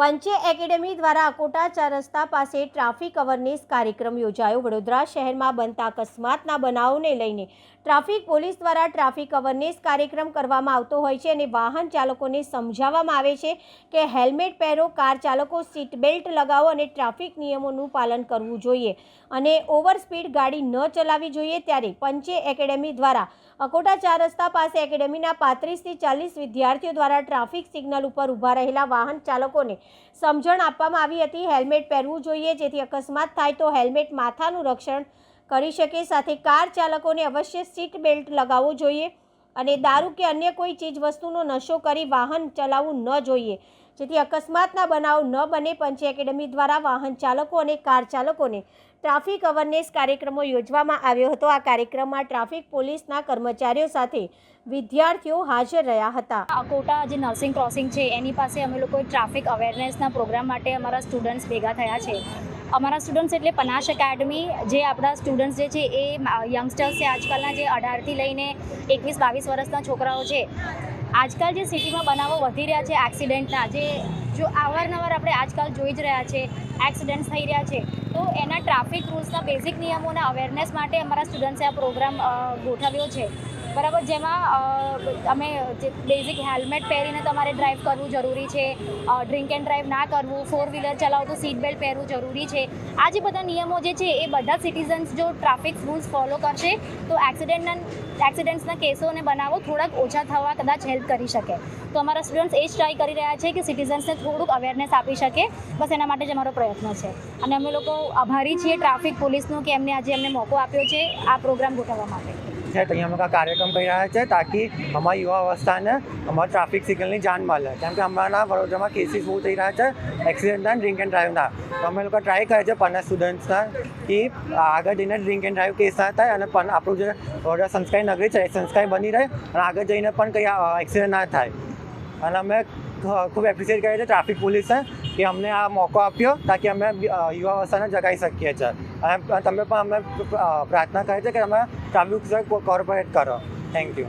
પંચે એકેડેમી દ્વારા અકોટા ચાર રસ્તા પાસે ટ્રાફિક અવરનેસ કાર્યક્રમ યોજાયો. વડોદરા શહેરમાં બનતા અકસ્માતના બનાવોને લઈને ટ્રાફિક પોલીસ દ્વારા ટ્રાફિક અવરનેસ કાર્યક્રમ કરવામાં આવતો હોય છે અને વાહન ચાલકોને સમજાવવામાં આવે છે કે હેલ્મેટ પહેરો, કાર ચાલકો સીટ બેલ્ટ લગાવો અને ટ્રાફિક નિયમોનું પાલન કરવું જોઈએ અને ઓવર સ્પીડ ગાડી ન ચલાવવી જોઈએ ત્યારે પંચે એકેડેમી દ્વારા અકોટા ચાર રસ્તા પાસે એકેડેમીના પાંત્રીસથી ચાલીસ વિદ્યાર્થીઓ દ્વારા ટ્રાફિક સિગ્નલ ઉપર ઊભા રહેલા વાહન ચાલકોને સમજણ આપવામાં આવી હતી. હેલ્મેટ પહેરવું જોઈએ, જેથી અકસ્માત થાય તો હેલ્મેટ માથાનું રક્ષણ કરી શકે. સાથે કાર ચાલકોને અવશ્ય સીટ બેલ્ટ લગાવવો જોઈએ. અને દારૂ કે અન્ય કોઈ ચીજ વસ્તુનો નશો કરી વાહન ચલાવવું ન જોઈએ. જેથી અકસ્માતના બનાવ ન બને પંચે એકેડમી દ્વારા વાહન ચાલકો અને કાર ચાલકોને ટ્રાફિક અવેરનેસ કાર્યક્રમો યોજવામાં આવ્યો હતો. આ કાર્યક્રમમાં ટ્રાફિક પોલીસના કર્મચારીઓ સાથે વિદ્યાર્થીઓ હાજર રહ્યા હતા. કોટા જે નર્સિંગ ક્રોસિંગ છે, એની પાસે અમે લોકો ટ્રાફિક અવેરનેસના પ્રોગ્રામ માટે અમારા સ્ટુડન્ટ્સ ભેગા થયા છે. અમારા સ્ટુડન્ટ્સ એટલે પનાશ એકેડમી જે આપણા સ્ટુડન્ટ્સ જે છે એ યંગસ્ટર્સ છે, આજકાલના જે અઢારથી લઈને એકવીસ, બાવીસ વર્ષના છોકરાઓ છે, આજકાલ જે સિટીમાં બનાવો વધી રહ્યા છે એક્સિડન્ટના જે જો અવારનવાર આપણે આજકાલ જોઈ જ રહ્યા છે એક્સિડન્ટ્સ થઈ રહ્યા છે, તો એના ટ્રાફિક રૂલ્સના બેઝિક નિયમોના અવેરનેસ માટે અમારા સ્ટુડન્ટ્સે આ પ્રોગ્રામ ગોઠવ્યો છે. બરાબર, જેમાં અમે જે બેઝિક હેલ્મેટ પહેરીને તમારે ડ્રાઈવ કરવું જરૂરી છે ડ્રિંક એન્ડ ડ્રાઈવ ના કરવું ફોર વ્હીલર ચલાવતું સીટ બેલ્ટ પહેરવું જરૂરી છે. આ જે બધા નિયમો જે છે, એ બધા સિટીઝન્સ જો ટ્રાફિક રૂલ્સ ફોલો કરશે, તો એક્સિડન્ટના એક્સિડન્ટ્સના કેસો અને બનાવો, થોડાક ઓછા થવા કદાચ હેલ્પ કરી શકે. તો અમારા સ્ટુડન્ટ્સ એ જ ટ્રાય કરી રહ્યા છે કે સિટીઝન્સને થોડુંક અવેરનેસ આપી શકે. બસ એના માટે જ અમારો પ્રયત્ન છે. અને અમે લોકો આભારી છીએ ટ્રાફિક પોલીસનું કે એમને આજે અમને મોકો આપ્યો છે આ પ્રોગ્રામ ગોઠવવા માટે. છે, તો અહીંયા અમે કાર્યક્રમ કરી રહ્યા છે તાકી અમારી યુવા અવસ્થાને અમારા ટ્રાફિક સિગ્નલની જાણ મળે. કેમ કે અમારા વડોદરામાં કેસીસ બહુ થઈ રહ્યા છે એક્સિડન્ટના ડ્રિંક એન્ડ ડ્રાઈવના તો અમે લોકો ટ્રાય કરે છે પન્ના સ્ટુડન્ટ્સના કે આગળ જઈને ડ્રિંક એન્ડ ડ્રાઈવ કેસ ના થાય અને પણ આપણું જે વડોદરા સંસ્કારી નગરી છે, એ સંસ્કારી બની રહે અને આગળ જઈને પણ કંઈ એક્સિડન્ટ ના થાય. અને અમે ખૂબ એપ્રિશિએટ કરીએ છીએ ટ્રાફિક પોલીસને કે અમને આ મોકો આપ્યો તાકી અમે યુવાવસ્થાને જગાવી શકીએ છીએ અને તમે પણ અમે પ્રાર્થના કરીએ છીએ કે અમે ચાલુ કોર્પોરેટ કરો થેન્ક યુ